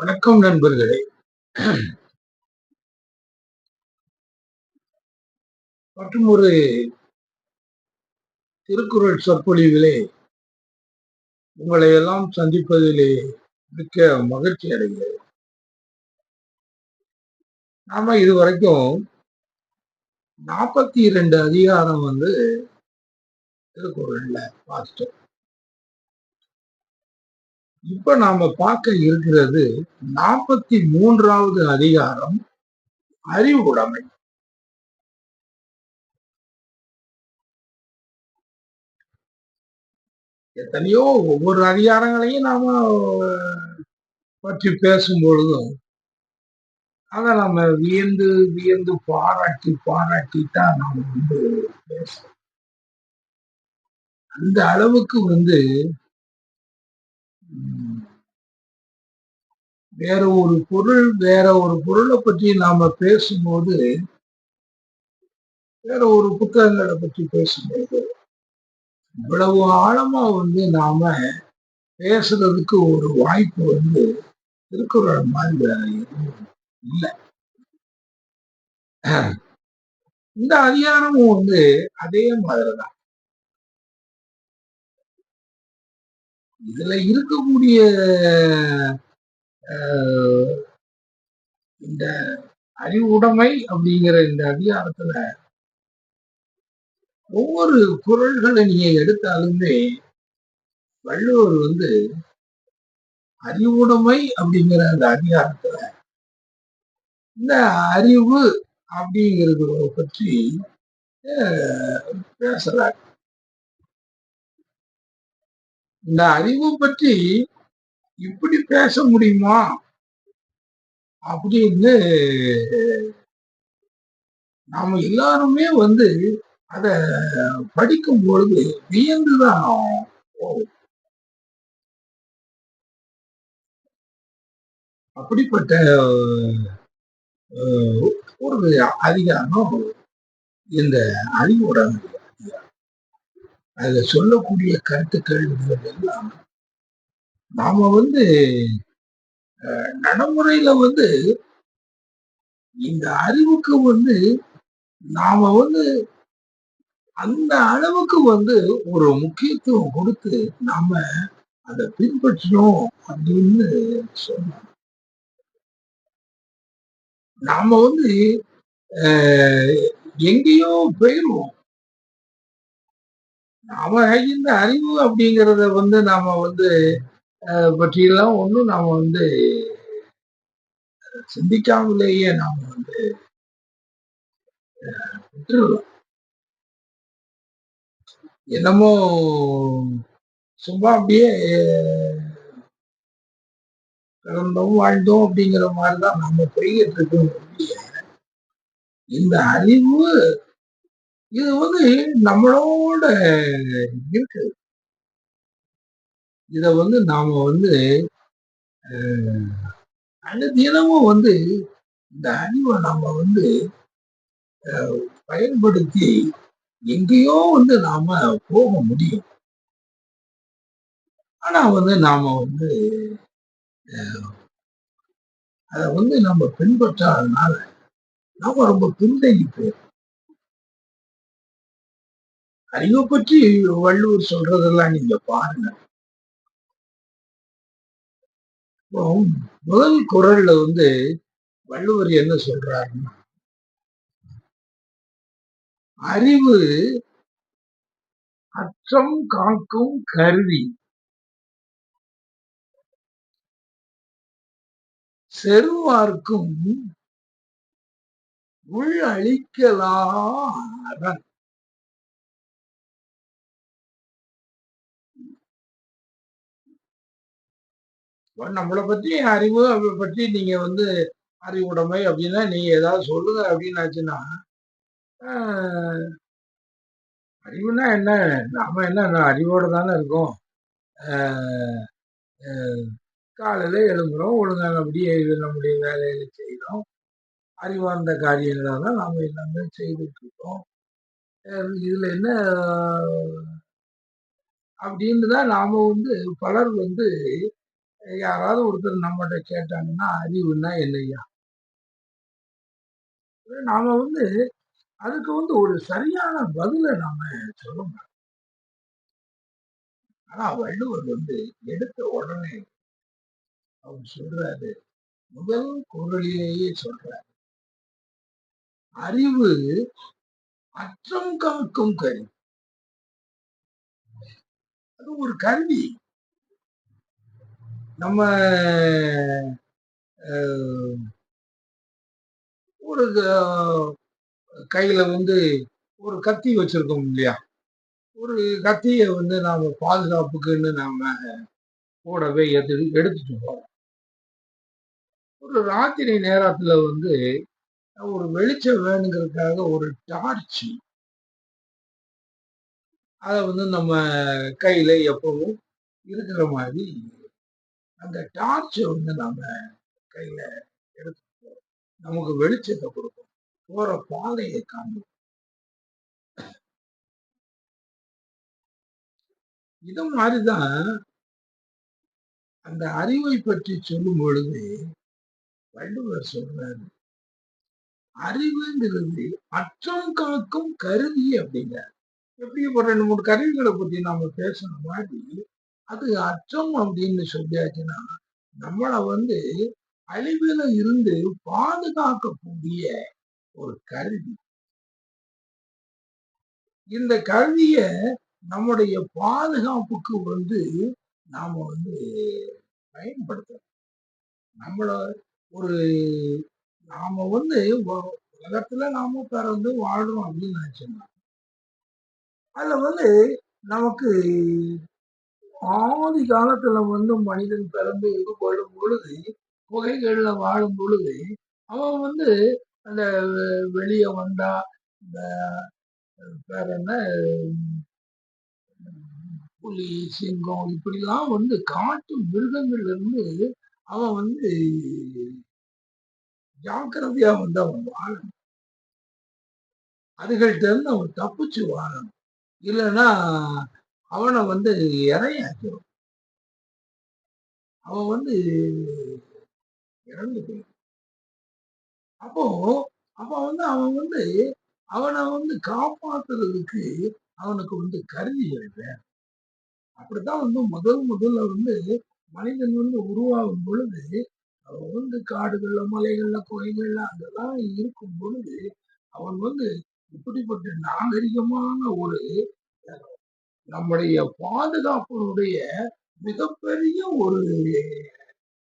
வணக்கம் நண்பர்களே. மற்றும் ஒரு திருக்குறள் சொற்பொழிவிலே உங்களை எல்லாம் சந்திப்பதிலே மிக்க மகிழ்ச்சி அடைகிறேன் நாம இதுவரைக்கும் நாற்பத்தி இரண்டு அதிகாரம் வந்து திருக்குறள்ல பார்த்துட்டோம் இப்ப நாம பார்க்க இருக்கிறது நாற்பத்தி மூன்றாவது அதிகாரம் அறிவுடைமை எத்தனையோ ஒவ்வொரு அதிகாரங்களையும் நாம பற்றி பேசும் பொழுதும் அதை நம்ம வியந்து வியந்து பாராட்டி பாராட்டி தான் நாம வந்து பேசுறோம் அந்த அளவுக்கு வந்து வேற ஒரு பொருள் வேற ஒரு பொருளை பற்றி நாம பேசும்போது வேற ஒரு புத்தகங்களை பற்றி பேசும்போது இவ்வளவு ஆழமா வந்து நாம பேசுறதுக்கு ஒரு வாய்ப்பு வந்து திருக்குறள் மாதிரி வேற எதுவும் இல்லை. இந்த அதிகாரமும் வந்து அதே மாதிரிதான். இதுல இருக்கக்கூடிய இந்த அறிவுடைமை அப்படிங்கிற இந்த அதிகாரத்துல ஒவ்வொரு குரல்களை நீங்க எடுத்தாலுமே வள்ளுவர் வந்து அறிவுடைமை அப்படிங்கிற அந்த அதிகாரத்துல இந்த அறிவு அப்படிங்கிறது பற்றி பேசுறாரு. இந்த அறிவு பற்றி இப்படி பேச முடியுமா? அப்படின்னு நாம எல்லாருமே வந்து அத படிக்கும் பொழுது வியந்துதான் அப்படிப்பட்ட ஒரு அதிகாரம் இந்த அறிவோட அதுல சொல்லக்கூடிய கருத்துக்கள் எல்லாம் நாம வந்து நடைமுறையில வந்து இந்த அறிவுக்கு வந்து நாம வந்து அந்த அளவுக்கு வந்து ஒரு முக்கியத்துவம் கொடுத்து நாம அதை பின்பற்றணும் அப்படின்னு சொன்னோம் நாம வந்து எங்கேயோ போயிடுவோம் நாம இந்த அறிவு அப்படிங்கிறத வந்து நாம வந்து பற்றியெல்லாம் ஒன்றும் நாம வந்து சிந்திக்காமலேயே நாம வந்து என்னமோ சும்மா அப்படியே பிறந்தோம் வாழ்ந்தோம் அப்படிங்கிற மாதிரிதான் நாம போய்கிட்டு இருக்கோம். இந்த அறிவு இது வந்து நம்மளோட இருக்கு இத வந்து நாம வந்து தினமும் வந்து இந்த அறிவை நாம வந்து பயன்படுத்தி எங்கேயோ வந்து நாம போக முடியும். ஆனா வந்து நாம வந்து அதை வந்து நம்ம பின்பற்றாதனால நாம ரொம்ப பின்தங்கி போயிடும் அறிவை பற்றி வள்ளுவர் சொல்றதெல்லாம் நீங்க பாருங்க. முதல் குரல்ல வந்து வள்ளுவர் என்ன சொல்றாருன்னா அறிவு அச்சம் காக்கும் கருவி. செருவார்க்கும் உள் அழிக்கலாரன் நம்மளை பற்றி அறிவு பற்றி நீங்க வந்து அறிவுடைமை அப்படின்னா நீங்க ஏதாவது சொல்லுங்க அப்படின்னு ஆச்சுன்னா அறிவுனா என்ன? நாம என்ன அறிவோட தானே இருக்கோம். காலையில எழும்புறோம் ஒழுங்காக அப்படியே நம்முடைய வேலையில செய்கிறோம் அறிவார்ந்த காரியங்களை தான் நாம் எல்லாமே செய்துட்டு இருக்கோம் இதுல என்ன அப்படின்னு தான் நாம வந்து பலர் வந்து யாராவது ஒருத்தர் நம்மகிட்ட கேட்டாங்கன்னா அறிவுன்னா இல்லையா? நாம வந்து அதுக்கு வந்து ஒரு சரியான பதில நாம சொல்லணும் ஆனா வள்ளுவர் வந்து எடுத்த உடனே அவர் சொல்றாரு முதல் குரலிலேயே சொல்றாரு அறிவு அற்றம் காக்கும் கருவி. அது ஒரு கருவி. நம்ம ஒரு கையில வந்து ஒரு கத்தி வச்சிருக்கோம் இல்லையா? ஒரு கத்தியை வந்து நாம பாதுகாப்புக்குன்னு நாம போடவே எது எடுத்துட்டு போறோம் ஒரு ராத்திரி நேரத்துல வந்து ஒரு வெளிச்சம் வேணுங்கிறதுக்காக ஒரு டார்ச் அதை வந்து நம்ம கையில எப்பவும் இருக்கிற மாதிரி அந்த டார்ச்சை வந்து நாம கையில எடுத்து நமக்கு வெளிச்சத்தை கொடுக்கும். போற பாதையை காணும் இது மாதிரிதான் அந்த அறிவை பற்றி சொல்லும் பொழுது வள்ளுவர் சொல்றாரு. அறிவுங்கிறது அச்சம் காக்கும் கருவி அப்படிங்க. எப்படி ஒரு ரெண்டு மூணு கருவிகளை பத்தி நாம பேசுன மாதிரி அது அச்சம் அப்படின்னு சொல்லியாச்சுன்னா நம்மளை வந்து அழிவுல இருந்து பாதுகாக்கக்கூடிய ஒரு கருவி. இந்த கருவிய நம்முடைய பாதுகாப்புக்கு வந்து நாம வந்து பயன்படுத்தணும். நம்மள ஒரு நாம வந்து உலகத்துல நாம பிறந்து வாழ்றோம் அப்படின்னு நினைச்சோம்னா அதுல வந்து நமக்கு ஆதி காலத்துல வந்து மனிதன் பிறந்து இது கொள்ளும் பொழுது புகைகள்ல வாழும் பொழுது அவன் வந்து அந்த வெளியே வந்தா இந்த வேற என்ன புலி சிங்கம் இப்படிலாம் வந்து காட்டு மிருகங்கள்ல இருந்து அவன் வந்து ஜாக்கிரதையா வந்து அவன் வாழணும். அதுகள்கிட்ட இருந்து அவன் தப்பிச்சு வாழணும். இல்லைன்னா அவனை வந்து இறையாக்கிறோம் அவன் வந்து இறந்து போயிடும். அப்போ அப்ப வந்து அவன் வந்து அவனை வந்து காப்பாத்துறதுக்கு அவனுக்கு வந்து கருவிகள் வேணும். அப்படித்தான் வந்து முதல் முதல்ல வந்து மனிதன் வந்து உருவாகும் பொழுது அவன் வந்து காடுகள்ல மலைகள்ல கோயில்கள்ல அதெல்லாம் இருக்கும் பொழுது அவன் வந்து இப்படிப்பட்ட நாகரிகமான ஒரு நம்முடைய பாதுகாப்பினுடைய மிகப்பெரிய ஒரு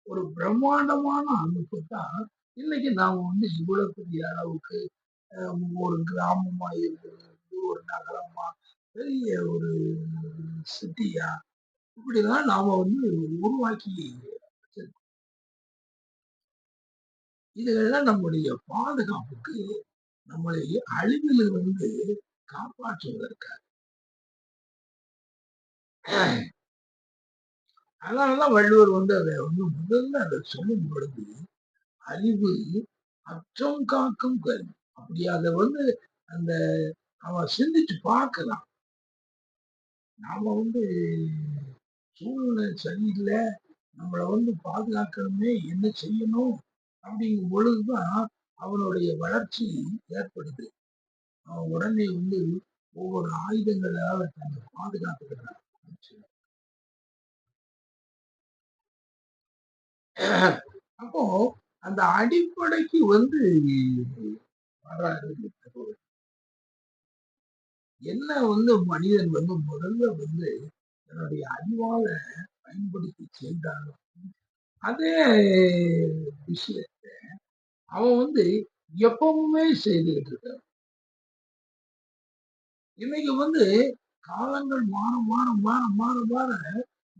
ஒரு பிரம்மாண்டமான அமைப்பு தான் இன்னைக்கு நாம வந்து இவ்வளவு பெரிய அளவுக்கு ஒரு கிராமமா இருக்கிறது ஒரு நகரமா பெரிய ஒரு சிட்டியா இப்படிதான் நாம வந்து உருவாக்கி இதுகள்லாம் நம்முடைய பாதுகாப்புக்கு நம்மளை அழிவிலிருந்து காப்பாற்றுவதற்காக. அதனாலதான் வள்ளுவர் வந்து அதை வந்து முதல்ல அதை சொல்லும் பொழுது அறிவு அச்சம் காக்கும் கருவி. அப்படி அதை வந்து அந்த அவன் சிந்திச்சு பார்க்கலாம். நாம வந்து சூழ்நிலை சரியில்லை நம்மளை வந்து பாதுகாக்கணுமே என்ன செய்யணும்? அப்படிங்கும் பொழுதுதான் அவனுடைய வளர்ச்சி ஏற்படுது. அவன் உடனே வந்து ஒவ்வொரு ஆயுதங்களால தன்னை பாதுகாத்துக்கிறான். அப்போ அந்த அடிப்படைக்கு வந்து என்ன வந்து மனிதன் வந்து முதல்ல வந்து தன்னுடைய அறிவால பயன்படுத்தி செய்தாலும் அதே விஷயத்த அவன் வந்து எப்பவுமே செய்துகிட்டு இருக்கான். இன்னைக்கு வந்து காலங்கள் மாற மாற மாற மாற மாற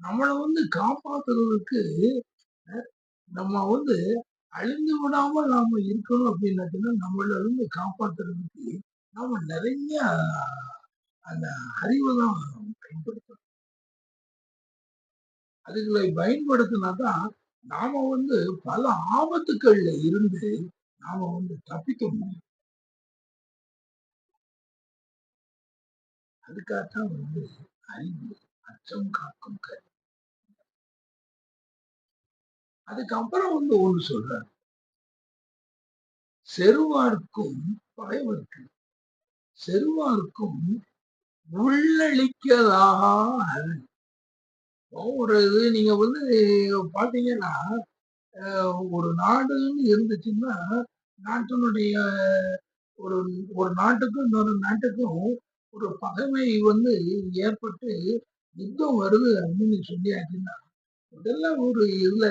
நம்மளை வந்து காப்பாத்துறதுக்கு நம்ம வந்து அழிந்து விடாமல் நாம இருக்கணும் அப்படின்னாச்சுன்னா நம்மள இருந்து காப்பாத்துறதுக்கு நாம நிறைய அந்த அறிவை தான் பயன்படுத்தணும். அதுகளை பயன்படுத்தினா தான் நாம வந்து பல ஆபத்துக்கள்ல இருந்து நாம வந்து தப்பிக்க முடியும். அதுக்காகத்தான் வந்து அறிவு அச்சம் காக்கும் கருவி அதுக்கப்புறம் வந்து ஒண்ணு சொல்றாரு செருவார்க்கும் பகைவர்க்கு செருவார்க்கும் உள்ளளிக்கலாக அரண். நீங்க வந்து பாத்தீங்கன்னா அஹ், ஒரு நாடுன்னு இருந்துச்சுன்னா நாட்டினுடைய ஒரு ஒரு நாட்டுக்கும் இன்னொரு நாட்டுக்கும் ஒரு பகைமை வந்து ஏற்பட்டு யுத்தம் வருது அப்படின்னு சொல்லியாச்சுன்னா முதல்ல ஒரு இதுல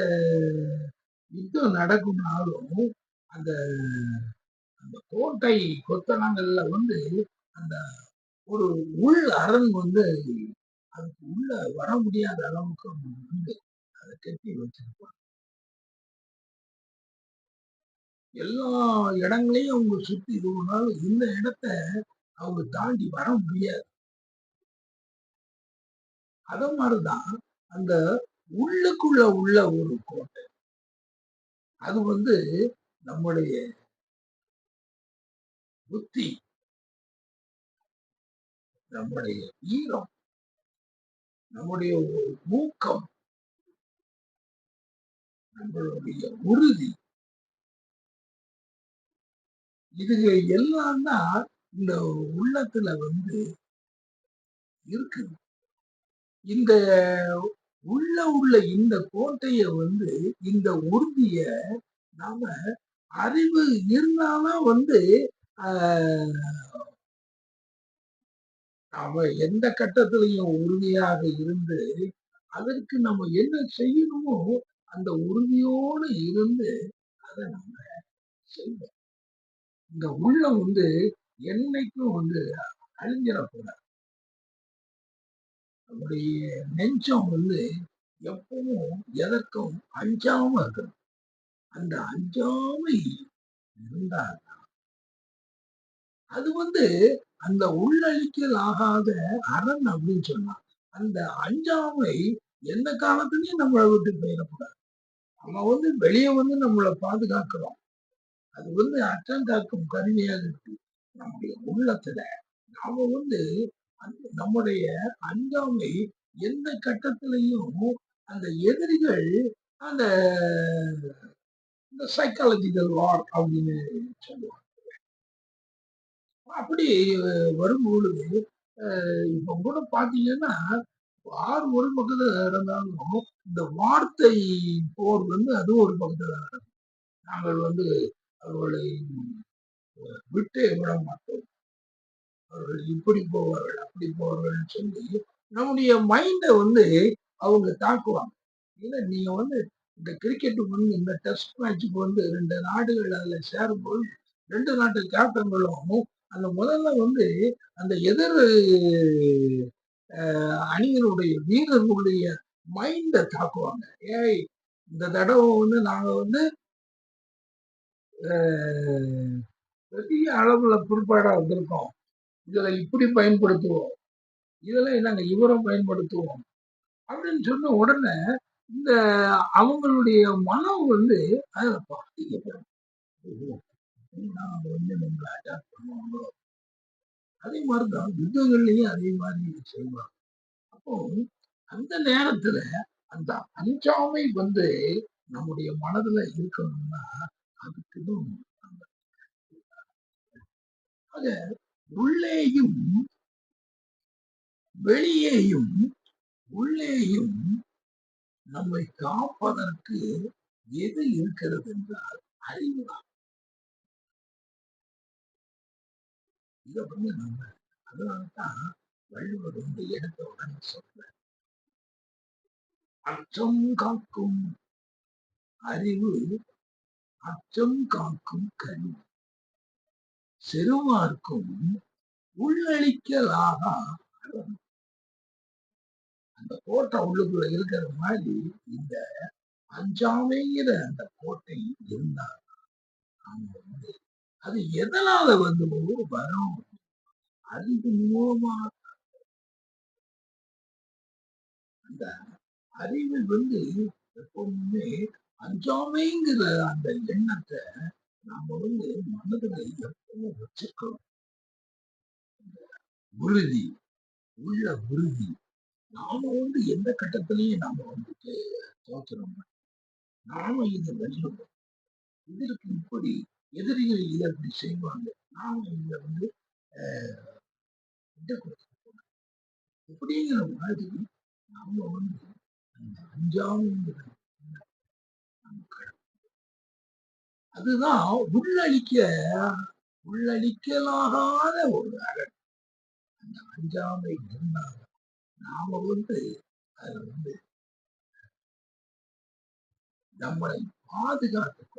யுத்தம் நடக்கும்னாலும் அந்த அந்த கோட்டை கொத்தனங்கள்ல வந்து அந்த ஒரு உள் அரண் வந்து அதுக்கு உள்ள வர முடியாத அளவுக்கு வந்து அதை கட்டி வச்சிருப்பாங்க. எல்லா இடங்களையும் அவங்க சுத்தி இது பண்ணாலும் இந்த இடத்த அவங்க தாண்டி வர முடியாது. அத மாதிரிதான் அந்த உள்ளுக்குள்ள உள்ள ஒரு கோட்டை. அது வந்து நம்முடைய புத்தி. நம்முடைய ஈரம் நம்முடைய ஒரு ஊக்கம் நம்மளுடைய உறுதி. இதுக எல்லாம் தான் இந்த உள்ளத்துல வந்து இருக்குது. இந்த உள்ள உள்ள இந்த கோட்டைய வந்து இந்த உறுதிய நாம அறிவு இருந்தாலும் வந்து நாம எந்த கட்டத்திலையும் உறுதியாக இருந்து அதற்கு நம்ம என்ன செய்யணுமோ அந்த உறுதியோடு இருந்து அதை நம்ம செய்வோம் இந்த உள்ளம் வந்து என்னைக்கும் வந்து அழிஞ்சிடக்கூடாது. நம்முடைய நெஞ்சம் வந்து எப்பவும் எதற்கும் அஞ்சாம இருக்கணும். அந்த அஞ்சாமை இருந்தால்தான். அது வந்து அந்த உள்ளழிக்கல் ஆகாத அரண் அப்படின்னு சொன்னா அந்த அஞ்சாமை எந்த காலத்துலயும் நம்மளை விட்டு போயிடக்கூடாது. நம்ம வந்து வெளியே வந்து நம்மளை பாதுகாக்கிறோம். அது வந்து அச்சம் காக்கும் கருவியாக இருக்கு. நம்முடைய உள்ளத்துல நாம வந்து அந்த நம்முடைய அஞ்சாமை எந்த கட்டத்திலையும் அந்த எதிரிகள் அந்த இந்த சைக்காலஜிக்கல் வார் அப்படின்னு சொல்லுவாங்க அப்படி வரும்பொழுது இப்ப கூட பாத்தீங்கன்னா வார் ஒரு பக்கத்துல இருந்தாலும் இந்த வார்த்தை போர் வந்து அது ஒரு பக்கத்துல நடக்கும். நாங்கள் வந்து அவர்களை விட்டு விட மாட்டோம் அவர்கள் இப்படி போவார்கள் அப்படி போவார்கள் சொல்லி நம்முடைய மைண்டை வந்து அவங்க தாக்குவாங்க. ஏன்னா நீங்க வந்து இந்த கிரிக்கெட்டுக்கு வந்து இந்த டெஸ்ட் மேட்சுக்கு வந்து ரெண்டு நாடுகள் அதுல சேரும்போது ரெண்டு நாட்டு கேப்டன்களும் அந்த முதல்ல வந்து அந்த எதிர் அஹ், அணியினுடைய வீரர்களுடைய மைண்டை தாக்குவாங்க. ஏய் இந்த தடவை வந்து நாங்க வந்து பெரிய அளவுல பிற்பாடா வந்திருக்கோம். இதுல இப்படி பயன்படுத்துவோம். இதெல்லாம் நாங்க இவரும் பயன்படுத்துவோம். அப்படின்னு சொன்ன உடனே இந்த அவங்களுடைய மனம் வந்து அதுல பாதிக்கப்படும் வந்து நம்மளை அட்டாக் பண்ணுவாங்களோ? அதே மாதிரிதான் யுத்தங்கள்லயும் அதே மாதிரி செய்வாங்க. அப்போ அந்த நேரத்துல அந்த அஞ்சாமை வந்து நம்முடைய மனதுல இருக்கணும்னா அதுக்கு ஆக உள்ளேயும் வெளியேயும் உள்ளேயும் நம்மை காப்பதற்கு எது இருக்கிறது என்றால் அறிவுதான் இதை வந்து நம்ம அதனால்தான் வள்ளுவர் வந்து எடுத்த உடனே சொல்ற அச்சம் காக்கும் அறிவு அச்சம் காக்கும் கருவி. செருவார்க்கும் உள்ளளிக்கலாக அந்த கோட்டை உள்ளுக்குள்ள இருக்கிற மாதிரி இந்த அஞ்சாமைங்கிற அந்த கோட்டை இருந்தார் நாம வந்து அது எதனால வந்து வரும்? அறிவு மூலமா அந்த அறிவு வந்து எப்பவுமே அஞ்சாமைங்கிற அந்த எண்ணத்தை நாம வந்து மனதுல எப்பவும் வச்சுக்கணும் உறுதி உள்ள உறுதி. நாம வந்து எந்த கட்டத்திலையும் நாம வந்துட்டு தோத்துறோம். நாம இதை வெல்லுவோம் இதற்கு இப்படி எதிரிகள் இதை அப்படி செய்வாங்க. நாம இதை வந்து அஹ், இப்படிங்கிற மாதிரி நாம வந்து அந்த நம்ம நமக்கு அதுதான் உள்ளழிக்க உள்ளழிக்கலாகாத ஒரு அழகு அந்த அஞ்சாமை இருந்தால் நாம வந்து அது வந்து நம்மளை பாதுகாத்துக்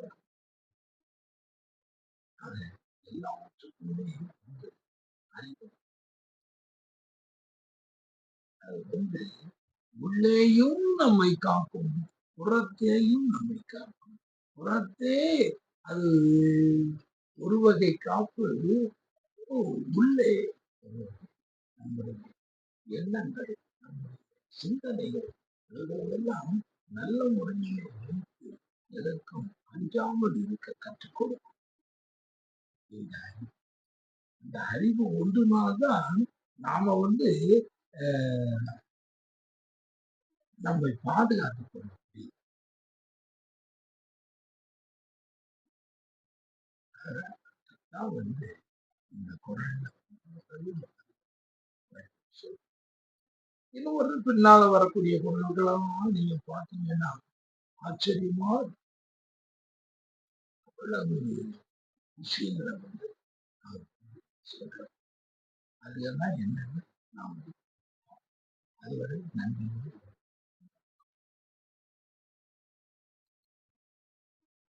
அது எல்லாவற்றுக்குமே வந்து அறிவு அது வந்து உள்ளேயும் நம்மை காக்கும் புறத்தேயும் நம்மை காக்கும். புறத்தே அது ஒரு வகை காப்பு ஓ, உள்ளே நம்முடைய எண்ணங்கள் சிந்தனைகள் இவைகளெல்லாம் நல்ல முறையிலே வைத்து எதற்கும் அஞ்சாமல் இருக்க கற்றுக் கொடுக்கும் இந்த அறிவு. அறிவு ஒன்றுனால்தான் நாம வந்து நம்மை பாதுகாத்துக் கொள்ளும் நான் வந்து இந்த குரல்ல இன்னொரு பின்னால வரக்கூடிய குரல்களெல்லாம் நீங்க பார்த்தீங்கன்னா ஆச்சரியமா அவ்வளவு விஷயங்களை வந்து சொல்றேன் சொல்றார் அது எல்லாம் என்னன்னு நாம் அதுவரை நன்றி